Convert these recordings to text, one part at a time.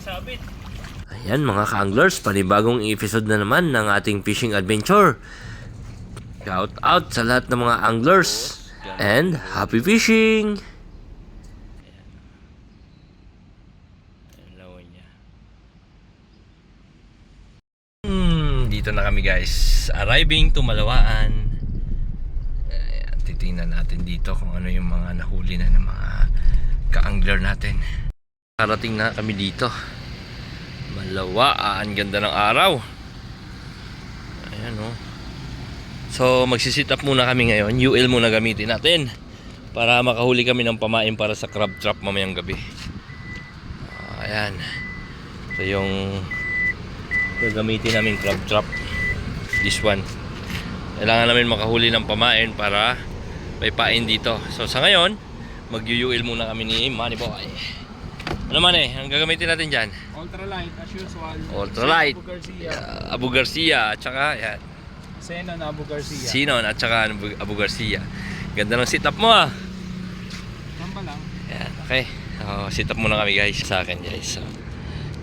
sabit. Ayan mga ka-anglers, panibagong episode na naman ng ating fishing adventure. Shout out sa lahat ng mga anglers and happy fishing! Hmm, dito na kami guys. Arriving to Malawaan. Ayan, titingnan natin dito kung ano yung mga nahuli na ng mga ka-angler natin. Karating na kami dito. Malawaan, ganda ng araw. Ayan oh. So magsisit up muna kami ngayon. UL muna gamitin natin para makahuli kami ng pamain para sa crab trap mamayang gabi. Ah, Ayan. So yung gagamitin namin crab trap this one kailangan namin makahuli ng pamain para may pain dito so sa ngayon mag-UUL muna kami ni Manny Boy ano man eh ang gagamitin natin dyan Ultralight as usual. Ultralight. Abu Garcia. uh, Abu Garcia at saka yan, Xenon Abu Garcia. Sinon at saka Abu, Garcia ganda ng sit up mo ah Tamba lang. Yan, okay. So, sit up muna kami guys sa akin guys. So,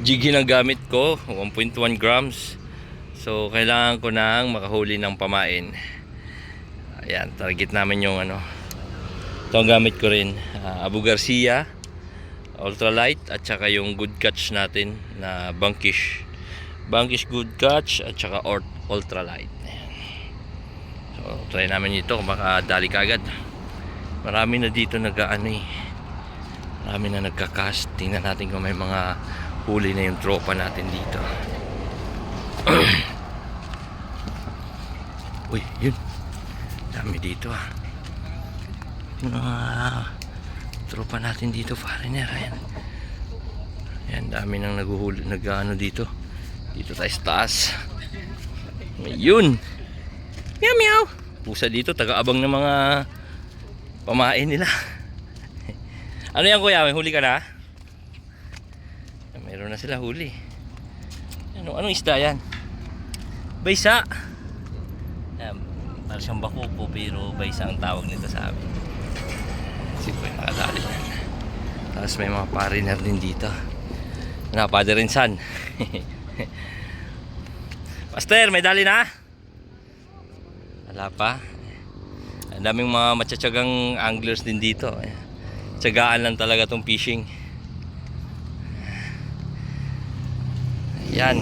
jiggy ang gamit ko, 1.1 grams. So, kailangan ko nang makahuli ng pamain. Ayan, target namin yung ano. Ito ang gamit ko rin. ah, Abu Garcia, ultralight, at saka yung good catch natin na bankish. Bankish good catch, at saka ultralight. Ayan. So, try namin ito kung makadali ka agad. Marami na dito nag-ano eh. Marami na nagka-cast. Tingnan natin kung may mga huli na yung tropa natin dito. Uy, yun. Dami dito ah. Mga tropa natin dito, foreigner. Ayan. Ayan, dami nang naguhuli, nag-ano dito. Dito tayo sa taas. Yun. Meow meow. Pusa dito, taga-abang ng mga pamain nila. ano yan kuya? May huli ka na? Meron na sila huli. Ano, anong isda yan? Baysa. Yan, parang siyang bakuko pero baysa ang tawag nito sa amin. Si Kuya nakadali yan. Tapos may mga pariner din dito. Napade rin san. Master, may dali na? Wala pa. Ang daming mga matsatsagang anglers din dito. Tsagaan lang talaga tong fishing. Yan.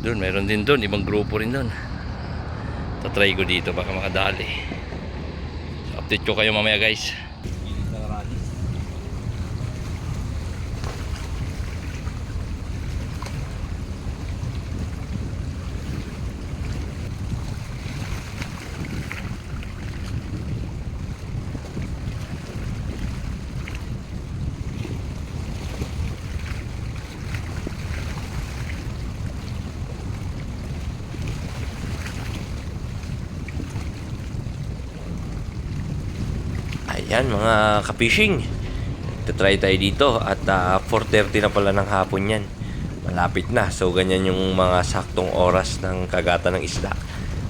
doon, meron din doon. Ibang grupo rin doon. Tatry ko dito baka makadali. Update ko kayo mamaya guys. Ayan mga ka-fishing. Try tayo dito at ah, 4.30 na pala ng hapon yan. Malapit na. So ganyan yung mga saktong oras ng kagata ng isda.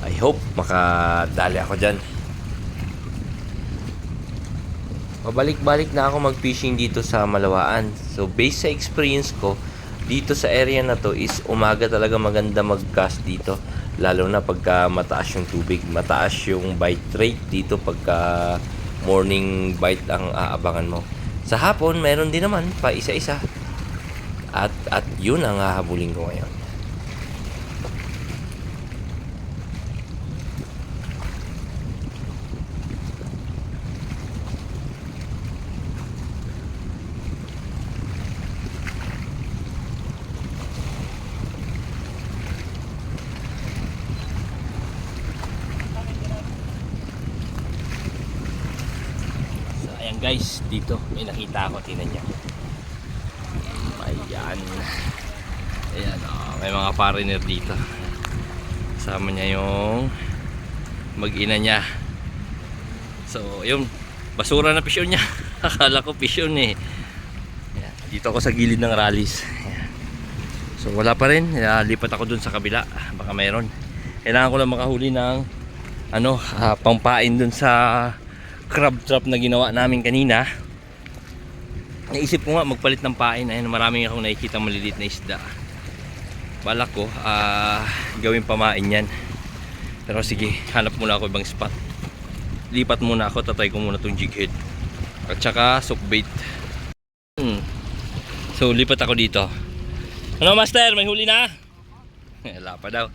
I hope makadali ako dyan. Pabalik-balik na ako mag-fishing dito sa Malawaan. So based sa experience ko, dito sa area na to is umaga talaga maganda mag-cast dito. Lalo na pagka mataas yung tubig. Mataas yung bite rate dito pagka morning bite ang aabangan mo. Sa hapon, meron din naman pa isa-isa. At, at yun ang hahabulin ko ngayon. So, ayan guys, dito may nakita ako, tingnan niya. Ayan. Ayan, oh, may mga foreigner dito. Kasama niya yung mag-ina niya. So, yun, basura na pisyon niya. Akala ko pisyon eh. Ayan, dito ako sa gilid ng rallies. So, wala pa rin. Ayan, lipat ako dun sa kabila. Baka mayroon. Kailangan ko lang makahuli ng ano, ah, pangpain dun sa crab trap na ginawa namin kanina naisip ko nga magpalit ng pain. Ayun, maraming akong nakikita maliliit na isda. Balak ko, ah, gawin pamain yan. Pero sige, hanap muna ako ibang spot. Lipat muna ako, tatry ko muna tong jig head. At saka sockbait. Hmm. So, lipat ako dito. Ano master, may huli na? Wala pa daw.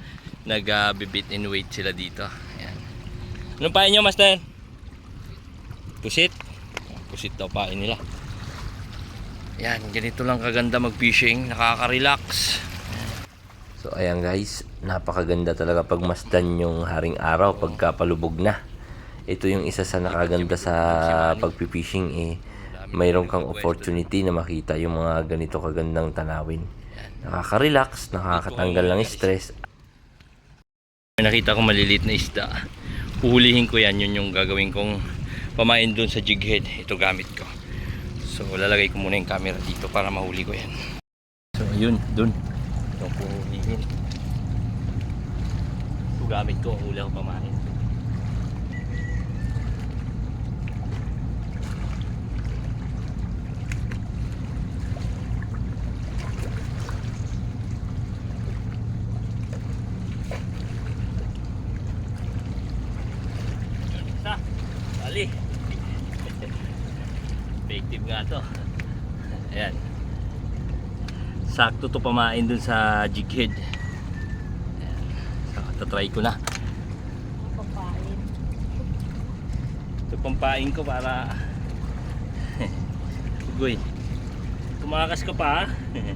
Nag-bibit in weight sila dito. Ayan. Anong pain nyo master? Pusit. Pusit daw pain nila. Yan, ganito lang kaganda mag-fishing. Nakaka-relax. So ayan guys, napakaganda talaga pagmasdan yung haring araw pagka palubog na. Ito yung isa sa nakaganda sa pagpipishing eh. Mayroon kang opportunity na makita yung mga ganito kagandang tanawin. Nakaka-relax, nakakatanggal ng stress. May nakita ko maliliit na isda. Uhulihin ko yan, yun yung gagawin kong pamain dun sa jig head. Ito gamit ko. So lalagay ko muna yung camera dito para mahuli ko yan. So ayun, dun. Ito ko hulihin. Ito gamit ko, huli ako pamain. Isa. Ali. Effective nga to. Ayan. Sakto to pamain dun sa jig head. Ayan. So, tatry ko na. Pampain. Ito pampain ko para Ugoy. Tumakas ka pa?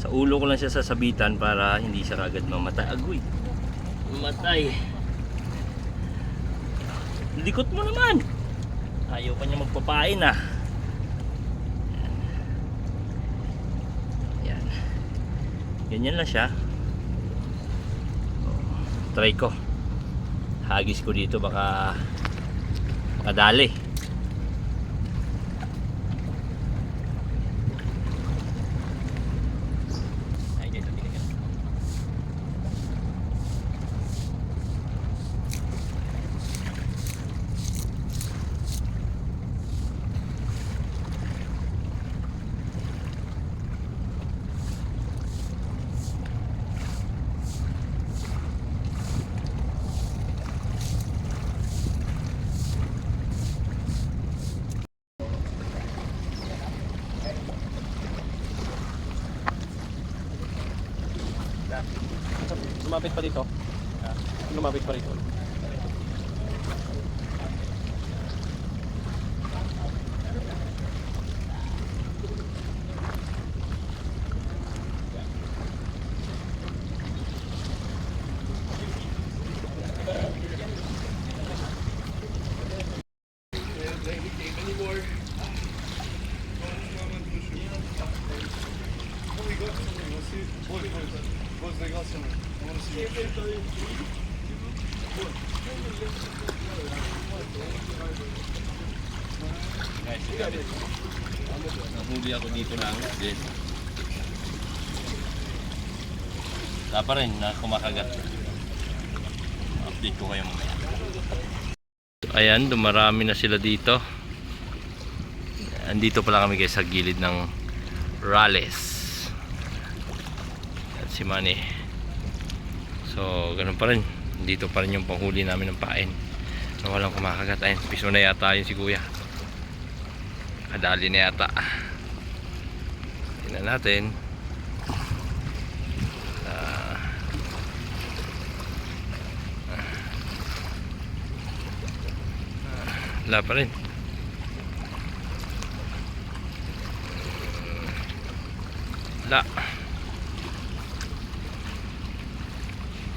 Sa ulo ko lang siya sasabitan para hindi siya agad mamatay. Agoy. Mamatay. Likot mo naman. Ayaw pa niya magpapain ah. Ganyan lang siya. Oh, Try ko. Hagis ko dito baka makadali. Ay, dito, dito, dito. Lumapit pa dito. Lumapit pa rito. Nahuli ako dito lang. Yes. Wala pa rin na kumakagat. Update ko kayo mamaya. Ayan, dumarami na sila dito. Andito pala kami guys sa gilid ng Rales. At si Manny. So, ganun pa rin. Dito pa rin yung panghuli namin ng pain. Na walang kumakagat. Ayun, piso na yata yun si kuya. Kadali na yata. Tingnan natin. Ah. Ah, Wala pa rin. Wala.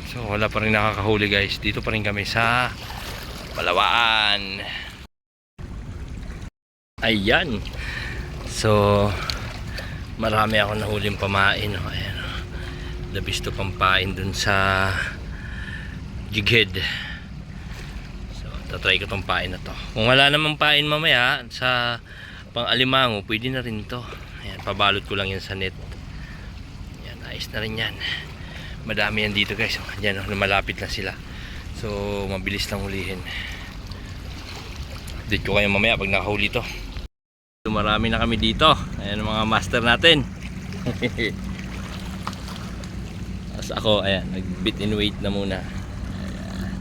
So wala pa rin nakakahuli guys. Dito pa rin kami sa Palawaan. Ayan. So, marami ako nahuling pamain. Oh. Ayan. Oh. Labis to pampain dun sa jighead. So, tatry ko tong pain na to. Kung wala namang pain mamaya sa pang alimango, pwede na rin to. Ayan, pabalot ko lang yan sa net. Ayan, ayos na rin yan. Madami yan dito guys. Ayan, oh, lumalapit na sila. So, mabilis lang hulihin. Update ko kayo mamaya pag nakahuli to. Marami na kami dito. Ayan mga master natin. Tapos ako, ayan, nag bit in weight na muna. Ayan.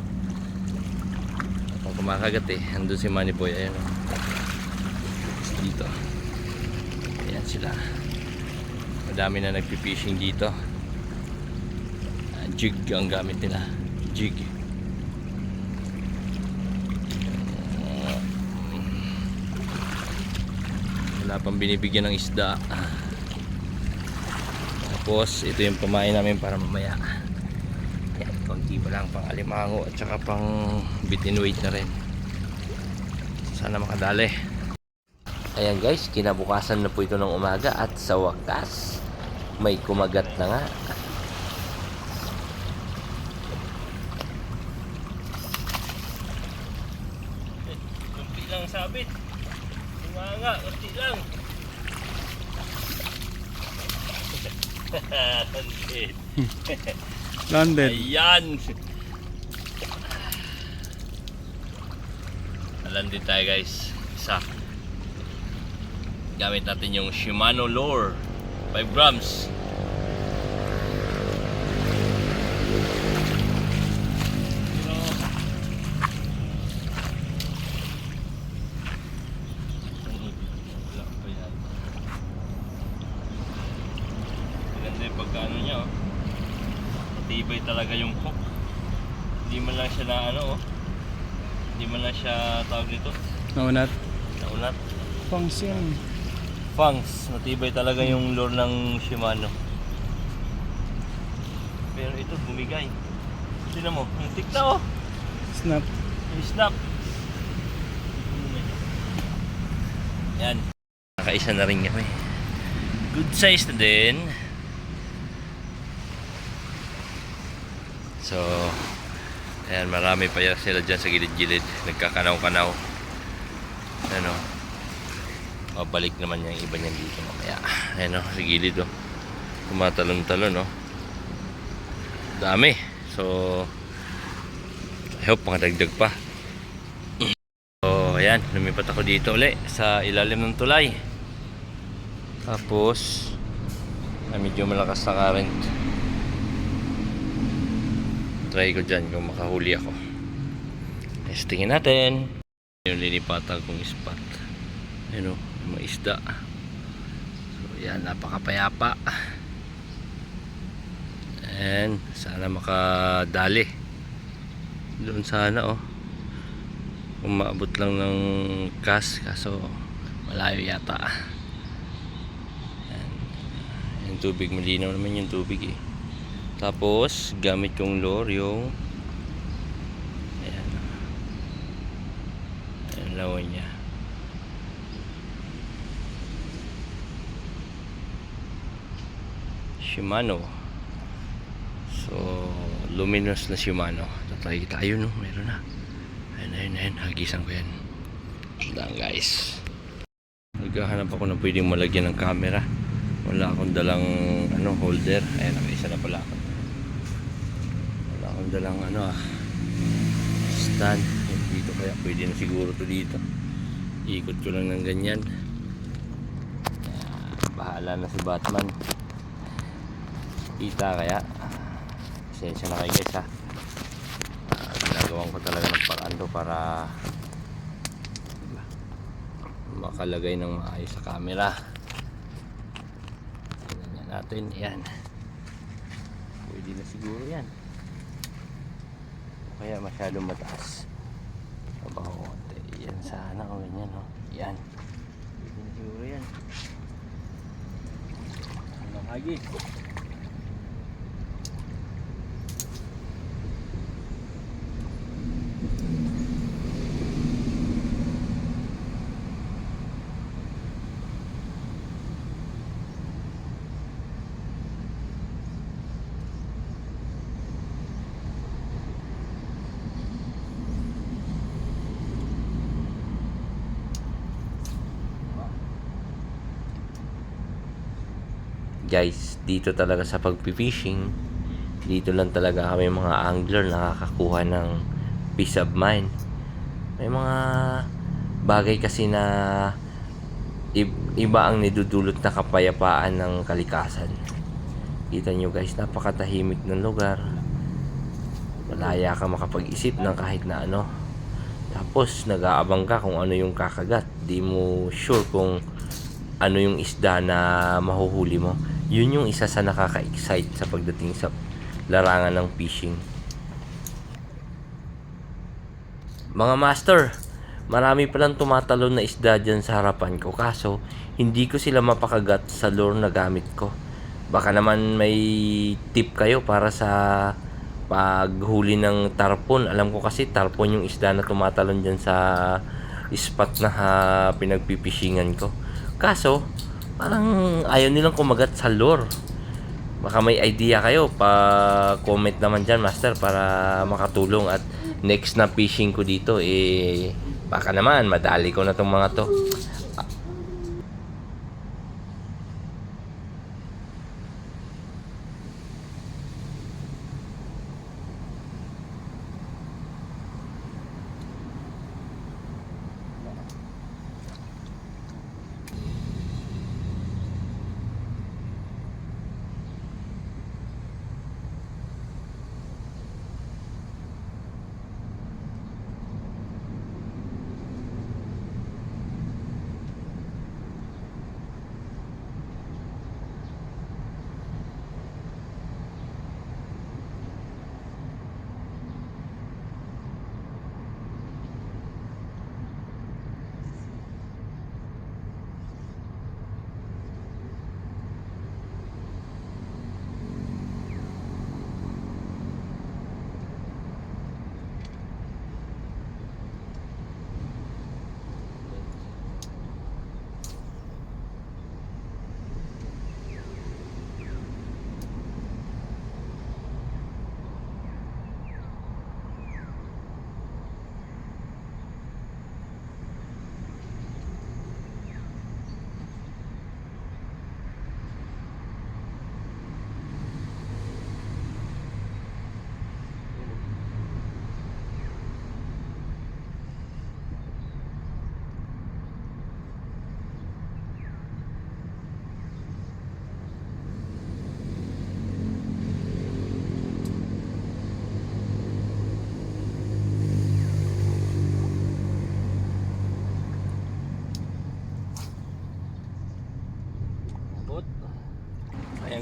Ako kumakagat eh. Andun si Manny Boy. Ayan. oh. Dito. Ayan sila. Madami na nagpipishing dito. Jig ang gamit nila. Jig. wala pang binibigyan ng isda. Tapos ito yung pamain namin para mamaya. Yan, konti pa lang pang alimango at saka pang bit in weight na rin. Sana makadali. Ayan guys kinabukasan na po ito ng umaga at sa wakas may kumagat na nga sabit Tumanga, kunti lang. Landed. Ayan. Nalandin tayo guys. Isa. Gamit natin yung Shimano Lure. 5 grams. Wala pa yan. Maganda yung pagkaano niya oh. Matibay talaga yung hook. Hindi man lang siya na ano oh. Hindi man lang siya tawag dito. Naunat. Naunat. Function. Fangs. Matibay talaga yung lure ng Shimano. Pero ito bumigay. Tignan mo. Yung tikta oh. Snap. Yung snap. Yan. Nakaisa na rin kami. Good size na din. So, ayan, marami pa yan sila dyan sa gilid-gilid. Nagkakanaw-kanaw. Ano, mabalik naman yung iba niyan dito mamaya. Ayan o, sa gilid o. Tumatalon-talon o. Dami. So, I hope makadagdag pa. So, ayan, lumipat ako dito uli sa ilalim ng tulay. Tapos, ah, medyo malakas na current. Try ko dyan kung makahuli ako. Testingin natin. Yung linipatan kong spot. Ayan o, may isda. So, yan, napakapayapa. And, sana makadali. Doon sana oh umaabot lang ng kas kaso malayo yata Yan. yung tubig malinaw naman yung tubig eh tapos gamit kong lure yung ayan lawan niya Shimano so luminous na Shimano tatry tayo no meron na Ayun, ayun, ayun. Hagisan ko yan. Lang guys. Naghahanap ako ng pwedeng malagyan ng camera. Wala akong dalang ano, holder. Ayun, nakaisa na pala ako. Wala akong dalang ano ah. Stand. Dito kaya pwede na siguro to dito. Ikot ko lang ng ganyan. Bahala na si Batman. Kita kaya. Pasensya na kayo guys ha Ah, ginagawan ko talaga ng paraan to para makalagay ng maayos sa camera tingnan natin yan pwede na siguro yan kaya masyadong mataas mabaho konti yan sana o no? Yan. Pwede na siguro yan. Ano hagi guys dito talaga sa pagpipishing dito lang talaga kami mga angler nakakakuha ng peace of mind may mga bagay kasi na iba ang nidudulot na kapayapaan ng kalikasan. Kita nyo guys, napakatahimik ng lugar. Malaya ka makapag-isip ng kahit na ano. Tapos nag-aabang ka kung ano yung kakagat. Di mo sure kung ano yung isda na mahuhuli mo. Yun yung isa sa nakaka-excite sa pagdating sa larangan ng fishing. Mga master, marami palang tumatalon na isda dyan sa harapan ko. Kaso, hindi ko sila mapakagat sa lure na gamit ko. Baka naman may tip kayo para sa paghuli ng tarpon. Alam ko kasi tarpon yung isda na tumatalon dyan sa spot na ha, pinagpipishingan ko. Kaso, parang ayaw nilang kumagat sa lure. Baka may idea kayo, pa-comment naman dyan, master, para makatulong. At next na fishing ko dito, eh, baka naman, madali ko na tong mga to.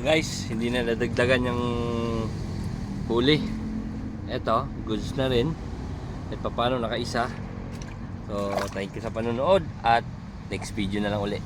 Guys, hindi na nadagdagan yung huli. Eto, goods na rin. At paano nakaisa. So, thank you sa panonood at next video na lang uli.